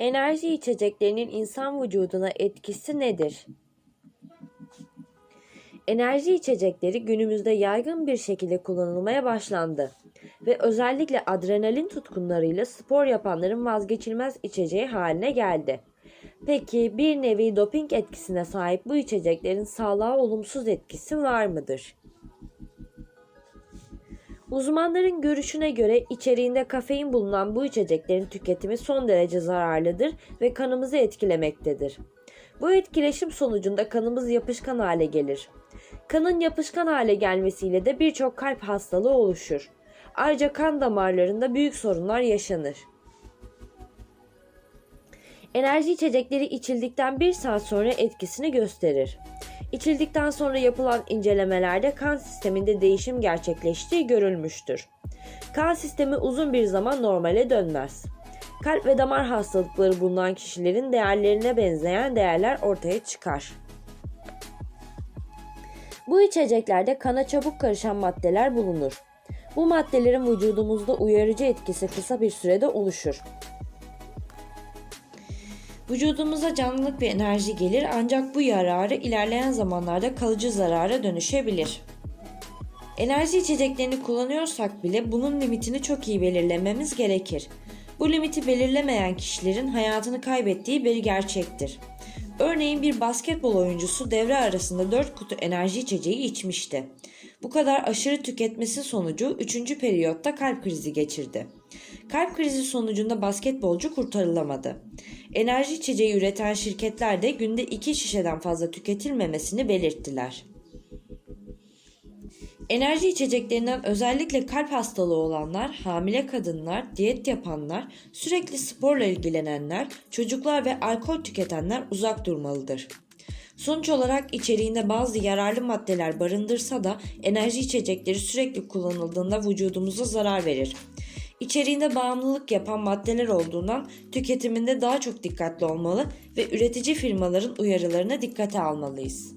Enerji içeceklerinin insan vücuduna etkisi nedir? Enerji içecekleri günümüzde yaygın bir şekilde kullanılmaya başlandı ve özellikle adrenalin tutkunlarıyla spor yapanların vazgeçilmez içeceği haline geldi. Peki bir nevi doping etkisine sahip bu içeceklerin sağlığa olumsuz etkisi var mıdır? Uzmanların görüşüne göre içeriğinde kafein bulunan bu içeceklerin tüketimi son derece zararlıdır ve kanımızı etkilemektedir. Bu etkileşim sonucunda kanımız yapışkan hale gelir. Kanın yapışkan hale gelmesiyle de birçok kalp hastalığı oluşur. Ayrıca kan damarlarında büyük sorunlar yaşanır. Enerji içecekleri içildikten bir saat sonra etkisini gösterir. İçildikten sonra yapılan incelemelerde kan sisteminde değişim gerçekleştiği görülmüştür. Kan sistemi uzun bir zaman normale dönmez. Kalp ve damar hastalıkları bulunan kişilerin değerlerine benzeyen değerler ortaya çıkar. Bu içeceklerde kana çabuk karışan maddeler bulunur. Bu maddelerin vücudumuzda uyarıcı etkisi kısa bir sürede oluşur. Vücudumuza canlılık ve enerji gelir ancak bu yararı ilerleyen zamanlarda kalıcı zarara dönüşebilir. Enerji içeceklerini kullanıyorsak bile bunun limitini çok iyi belirlememiz gerekir. Bu limiti belirlemeyen kişilerin hayatını kaybettiği bir gerçektir. Örneğin bir basketbol oyuncusu devre arasında 4 kutu enerji içeceği içmişti. Bu kadar aşırı tüketmesi sonucu 3. periyotta kalp krizi geçirdi. Kalp krizi sonucunda basketbolcu kurtarılamadı. Enerji içeceği üreten şirketler de günde 2 şişeden fazla tüketilmemesini belirttiler. Enerji içeceklerinden özellikle kalp hastalığı olanlar, hamile kadınlar, diyet yapanlar, sürekli sporla ilgilenenler, çocuklar ve alkol tüketenler uzak durmalıdır. Sonuç olarak içeriğinde bazı yararlı maddeler barındırsa da enerji içecekleri sürekli kullanıldığında vücudumuza zarar verir. İçeriğinde bağımlılık yapan maddeler olduğundan tüketiminde daha çok dikkatli olmalı ve üretici firmaların uyarılarına dikkate almalıyız.